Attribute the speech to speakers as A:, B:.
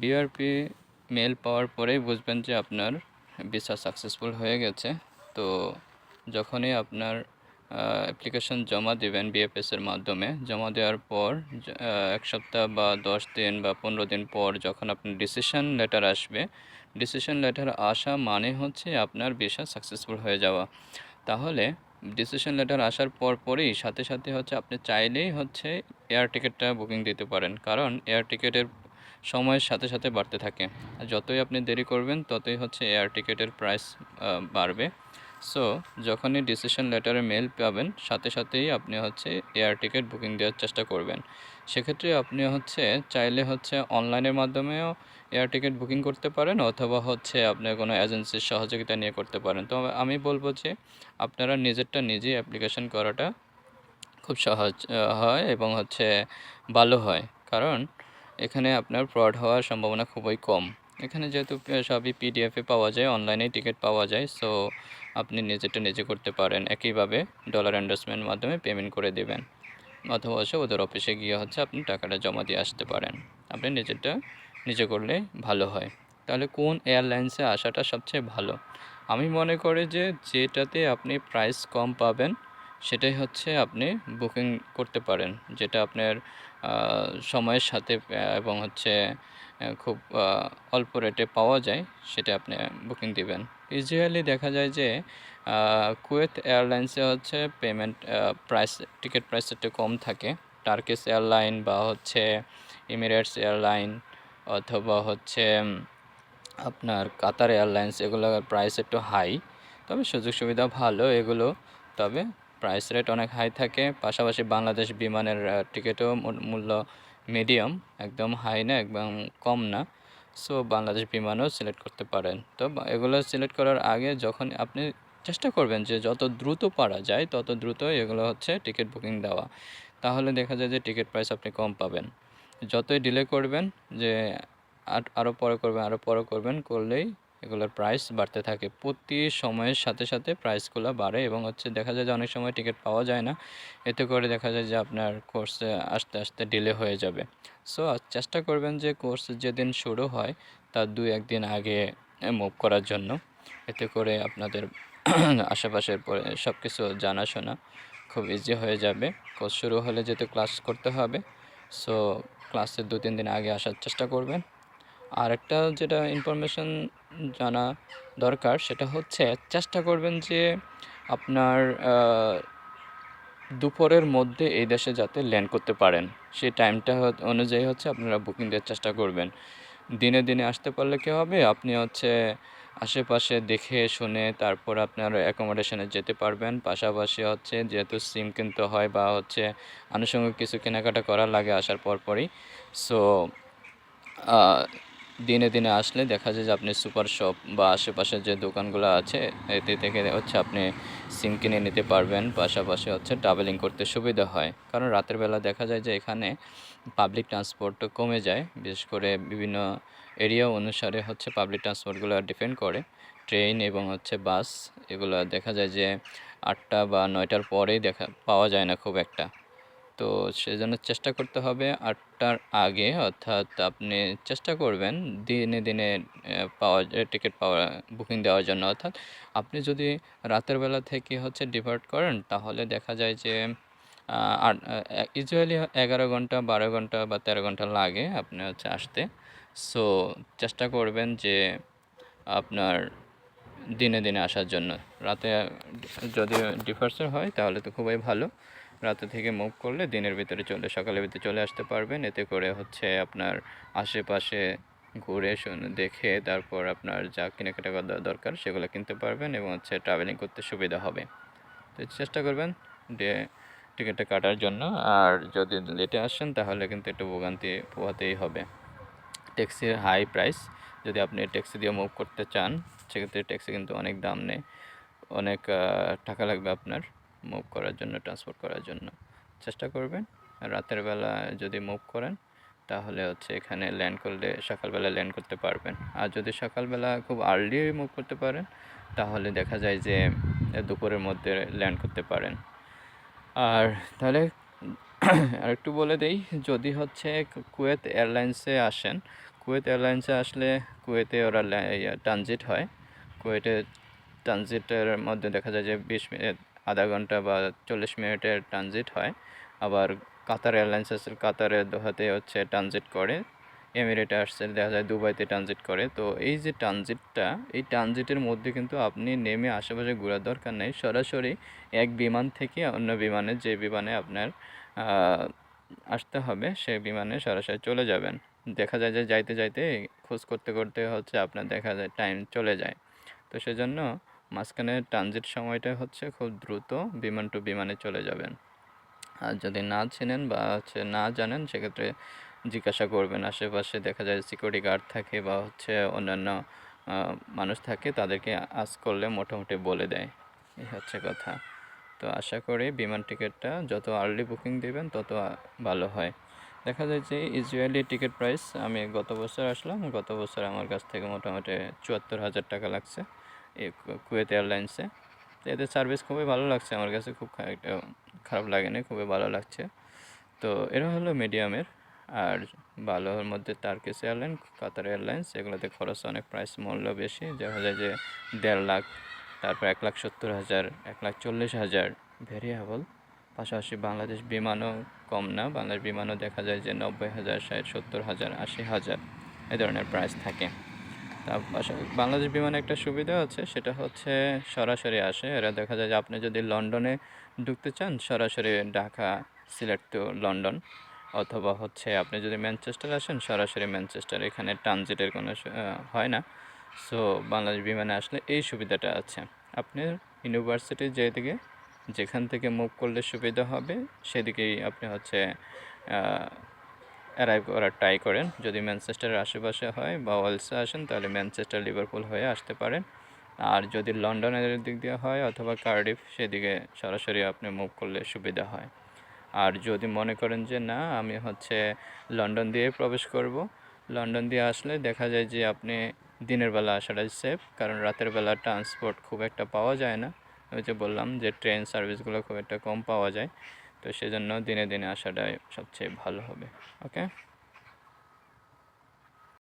A: BRP mail পাওয়ার পরেই বুঝবেন যে আপনার ভিসা সাকসেসফুল হয়ে গেছে। তো যখনই আপনার অ্যাপ্লিকেশন জমা দেবেন বিএফএসের মাধ্যমে, জমা দেওয়ার পর এক সপ্তাহ বা দশ দিন বা পনেরো দিন পর যখন আপনার ডিসিশন লেটার আসবে ডিসিশন লেটার আসা মানে হচ্ছে আপনার ভিসা সাকসেসফুল হয়ে যাওয়া। তাহলে ডিসিশন লেটার আসার পর পরই সাথে সাথে হচ্ছে আপনি চাইলেই হচ্ছে এয়ার টিকিটটা বুকিং দিতে পারেন। কারণ এয়ার টিকিটের সময়ের সাথে সাথে বাড়তে থাকে। যতই আপনি দেরি করবেন, ততই হচ্ছে এয়ার টিকিটের প্রাইস বাড়বে। সো যখনই ডিসিশন লেটারে মেল পাবেন, সাথে সাথেই আপনি হচ্ছে এয়ার টিকিট বুকিং দেওয়ার চেষ্টা করবেন। সেক্ষেত্রে আপনি হচ্ছে চাইলে হচ্ছে অনলাইনের মাধ্যমেও এয়ার টিকিট বুকিং করতে পারেন, অথবা হচ্ছে আপনি কোনো এজেন্সির সহযোগিতা নিয়ে করতে পারেন। তো আমি বলব যে, আপনারা নিজেরটা নিজেই অ্যাপ্লিকেশন করাটা খুব সহজ হয় এবং হচ্ছে ভালো হয়। কারণ এখানে আপনার ফ্রড হওয়ার সম্ভাবনা খুবই কম। এখানে যেহেতু সবই পিডিএফে পাওয়া যায় অনলাইনেই টিকিট পাওয়া যায় সো আপনি নিজেরটা নিজে করতে পারেন। একইভাবে ডলার এন্ডার্সমেন্ট মাধ্যমে পেমেন্ট করে দেবেন। অথবা হচ্ছে ওদের অফিসে গিয়ে হচ্ছে আপনি টাকাটা জমা দিয়ে আসতে পারেন। আপনি নিজেরটা নিজে করলে ভালো হয়। তাহলে কোন এয়ারলাইন্সে আসাটা সবচেয়ে ভালো? আমি মনে করি যে যেটাতে আপনি প্রাইস কম পাবেন সেটাই হচ্ছে আপনি বুকিং করতে পারেন। যেটা আপনার সময়ের সাথে এবং হচ্ছে খুব অল্প রেটে পাওয়া যায়, সেটা আপনি বুকিং দিবেন। ইউজুয়ালি দেখা যায় যে কুয়েত এয়ারলাইন্সে হচ্ছে পেমেন্ট প্রাইস টিকিট প্রাইস একটু কম থাকে। টার্কিশ এয়ারলাইন বা হচ্ছে এমিরেটস এয়ারলাইন অথবা হচ্ছে আপনার কাতার এয়ারলাইন্স এগুলোর প্রাইস একটু হাই তবে সুযোগ সুবিধা ভালো এগুলো। তবে প্রাইস রেট অনেক হাই থাকে। পাশাপাশি বাংলাদেশ বিমানের টিকিটও মূল্য মিডিয়াম একদম হাই না, একদম কম না। সো বাংলাদেশ বিমানও সিলেক্ট করতে পারেন। তো এগুলো সিলেক্ট করার আগে যখন আপনি চেষ্টা করবেন যে যত দ্রুত পারা যায়, তত দ্রুত এগুলো হচ্ছে টিকিট বুকিং দেওয়া। তাহলে দেখা যায় যে টিকিট প্রাইস আপনি কম পাবেন। যতই ডিলে করবেন যে আর- আরও পরে করবেন আরও পরে করবেন, করলেই এগুলোর প্রাইস বাড়তে থাকে। প্রতি সময়ের সাথে সাথে প্রাইসগুলো বাড়ে এবং হচ্ছে দেখা যায় যে অনেক সময় টিকিট পাওয়া যায় না। এতে করে দেখা যায় যে আপনার কোর্সে আস্তে আস্তে ডিলে হয়ে যাবে। সো চেষ্টা করবেন যে কোর্স যেদিন শুরু হয়, তার দুই একদিন আগে মুভ করার জন্য। এতে করে আপনাদের আশেপাশের পরে সব কিছু জানাশোনা খুব ইজি হয়ে যাবে। কোর্স শুরু হলে যেহেতু ক্লাস করতে হবে সো ক্লাসের দু, তিন দিন আগে আসার চেষ্টা করবেন। আর একটা যেটা ইনফরমেশন জানা দরকার সেটা হচ্ছে চেষ্টা করবেন যে আপনার দুপুরের মধ্যে এই দেশে যাতে ল্যান্ড করতে পারেন। সেই টাইমটা অনুযায়ী হচ্ছে আপনারা বুকিং দেওয়ার চেষ্টা করবেন। দিনে দিনে আসতে পারলে কী হবে? আপনি হচ্ছে আশেপাশে দেখে শুনে তারপর আপনার অ্যাকোমোডেশনে যেতে পারবেন। পাশাপাশি হচ্ছে যেহেতু সিম কিনতে হয় বা হচ্ছে আনুষঙ্গিক কিছু কেনাকাটা করা লাগে আসার পরপরই। সো দিনে দিনে আসলে দেখা যায় যে আপনি সুপার শপ বা আশেপাশে যে দোকানগুলো আছে, এতে থেকে হচ্ছে আপনি সিম কিনে নিতে পারবেন। পাশাপাশি হচ্ছে ট্রাভেলিং করতে সুবিধা হয়। কারণ রাতের বেলা দেখা যায় যে এখানে পাবলিক ট্রান্সপোর্ট কমে যায়। বিশেষ করে বিভিন্ন এরিয়া অনুসারে হচ্ছে পাবলিক ট্রান্সপোর্টগুলো ডিপেন্ড করে। ট্রেন এবং হচ্ছে বাস এগুলো দেখা যায় যে আটটা বা নয়টার পরেই দেখা, পাওয়া যায় না খুব একটা। তো সেজন্য চেষ্টা করতে হবে আটটার আগে, অর্থাৎ আপনি চেষ্টা করবেন দিনে দিনে পাওয়া টিকিট পাওয়া, বুকিং দেওয়ার জন্য। অর্থাৎ আপনি যদি রাতের বেলা থেকে হচ্ছে ডিপার্ট করেন, তাহলে দেখা যায় যে ইউজুয়ালি এগারো ঘণ্টা, বারো ঘণ্টা বা তেরো ঘণ্টা লাগে আপনি হচ্ছে আসতে। সো চেষ্টা করবেন যে আপনার দিনে দিনে আসার জন্য। রাতে যদি ডিফার্সার হয়, তাহলে তো খুবই ভালো। রাতে থেকে মুভ করলে দিনের ভিতরে চলে, সকালের ভিতরে চলে আসতে পারবেন। এতে করে হচ্ছে আপনার আশেপাশে ঘুরে শুনে দেখে তারপর আপনার যা কেনাকাটা করা দরকার সেগুলো কিনতে পারবেন এবং হচ্ছে ট্রাভেলিং করতে সুবিধা হবে। তো চেষ্টা করবেন যে টিকিটটা কাটার জন্য। আর যদি লেটে আসেন তাহলে কিন্তু একটু ভোগান্তি পোহাতেই হবে। ট্যাক্সির হাই প্রাইস যদি আপনি ট্যাক্সি দিয়ে মুভ করতে চান, সেক্ষেত্রে ট্যাক্সি কিন্তু অনেক দাম নেয়। অনেক টাকা লাগবে আপনার। মুভ করার জন্য ট্রান্সপোর্ট করার জন্য চেষ্টা করবেন। রাতের বেলা যদি মুভ করেন, তাহলে হচ্ছে এখানে ল্যান্ড করলে সকালবেলা ল্যান্ড করতে পারবেন। আর যদি সকালবেলা খুব আর্লি মুভ করতে পারেন, তাহলে দেখা যায় যে দুপুরের মধ্যে ল্যান্ড করতে পারেন। আর তাহলে আর একটু বলে দেই, যদি হচ্ছে কুয়েত এয়ারলাইন্সে আসেন, কুয়েত এয়ারলাইন্সে আসলে কুয়েতে ওরা ট্রানজিট হয়। কুয়েটে ট্রানজিটের মধ্যে দেখা যায় যে বিশ মিনিট আধা ঘণ্টা বা চল্লিশ মিনিটের ট্রানজিট হয়। আবার কাতার এয়ারলাইন্স আছে কাতারে দোহাতে হচ্ছে ট্রানজিট করে। এমিরেটে আসছে দেখা যায় দুবাইতে ট্রানজিট করে। তো এই যে ট্রানজিটটা এই ট্রানজিটের মধ্যে কিন্তু আপনি নেমে আশেপাশে ঘোরার দরকার নেই। সরাসরি এক বিমান থেকে অন্য বিমানে, যে বিমানে আপনার আসতে হবে সেই বিমানে সরাসরি চলে যাবেন। দেখা যায় যে যাইতে যাইতে খোঁজ করতে করতে হচ্ছে আপনার দেখা যায় টাইম চলে যায়। তো সেজন্য মাঝখানে ট্রানজিট সময়টা হচ্ছে খুব দ্রুত বিমান টু বিমানে চলে যাবেন। আর যদি না চেনেন বা হচ্ছে না জানেন, সেক্ষেত্রে জিজ্ঞাসা করবেন। আশেপাশে দেখা যায় সিকিউরিটি গার্ড থাকে বা হচ্ছে অন্যান্য মানুষ থাকে, তাদেরকে আজ করলে মোটামুটি বলে দেয়। এই হচ্ছে কথা। তো আশা করি বিমান টিকিটটা যত আর্লি বুকিং দিবেন, তত ভালো হয়। দেখা যায় যে ইউজুয়ালি টিকিট প্রাইস আমি গত বছর আসলাম, গত বছর আমার কাছ থেকে মোটামুটি চুয়াত্তর হাজার টাকা লাগছে। কুয়েত এয়ারলাইন্সে। তো এদের সার্ভিস খুবই ভালো লাগছে আমার কাছে, খুব খারাপ লাগেনি, খুবই ভালো লাগছে। তো এরা হলো মিডিয়ামের, আর ভালোর মধ্যে টার্কিশ এয়ারলাইন, কাতার এয়ারলাইন্স, এগুলোতে খরচ অনেক, প্রাইস মূল্য বেশি। দেখা যায় যে দেড় লাখ, তারপর এক লাখ সত্তর হাজার, এক লাখ চল্লিশ হাজার ভেরিয়েবল। পাশাপাশি বাংলাদেশ বিমানও কম না, বাংলাদেশ বিমানও দেখা যায় যে নব্বই হাজার, ষাট, সত্তর হাজার, আশি হাজার, এ ধরনের প্রাইস থাকে। বাংলাদেশ বিমানে একটা সুবিধা আছে, সেটা হচ্ছে সরাসরি আসে। এরা দেখা যায় যে আপনি যদি লন্ডনে ঢুকতে চান, সরাসরি ঢাকা, সিলেট টু লন্ডন, অথবা হচ্ছে আপনি যদি ম্যানচেস্টার আসেন, সরাসরি ম্যানচেস্টার, এখানে ট্রানজিটের কোনো হয় না। সো, বাংলাদেশ বিমানে আসলে এই সুবিধাটা আছে। আপনি ইউনিভার্সিটি যেদিকে, যেখান থেকে মুভ করলে সুবিধা হবে, সেদিকেই আপনি হচ্ছে অ্যারাইভ করার ট্রাই করেন। যদি ম্যানচেস্টারের আশেপাশে হয় বা ওয়েলসে আসেন, তাহলে ম্যানচেস্টার, লিভারপুল হয়ে আসতে পারেন। আর যদি লন্ডনের দিক দিয়ে হয় অথবা কার্ডিফ, সেদিকে সরাসরি আপনি মুভ করলে সুবিধা হয়। আর যদি মনে করেন যে, না, আমি হচ্ছে লন্ডন দিয়ে প্রবেশ করব। লন্ডন দিয়ে আসলে দেখা যায় যে, আপনি দিনের বেলা আসাটাই সেফ কারণ রাতের বেলা ট্রান্সপোর্ট খুব একটা পাওয়া যায় না। ওই যে বললাম যে ট্রেন সার্ভিসগুলো খুব একটা কম পাওয়া যায়। তো সেজন্য দিনে দিনে আসাটাই সবচেয়ে ভালো হবে ওকে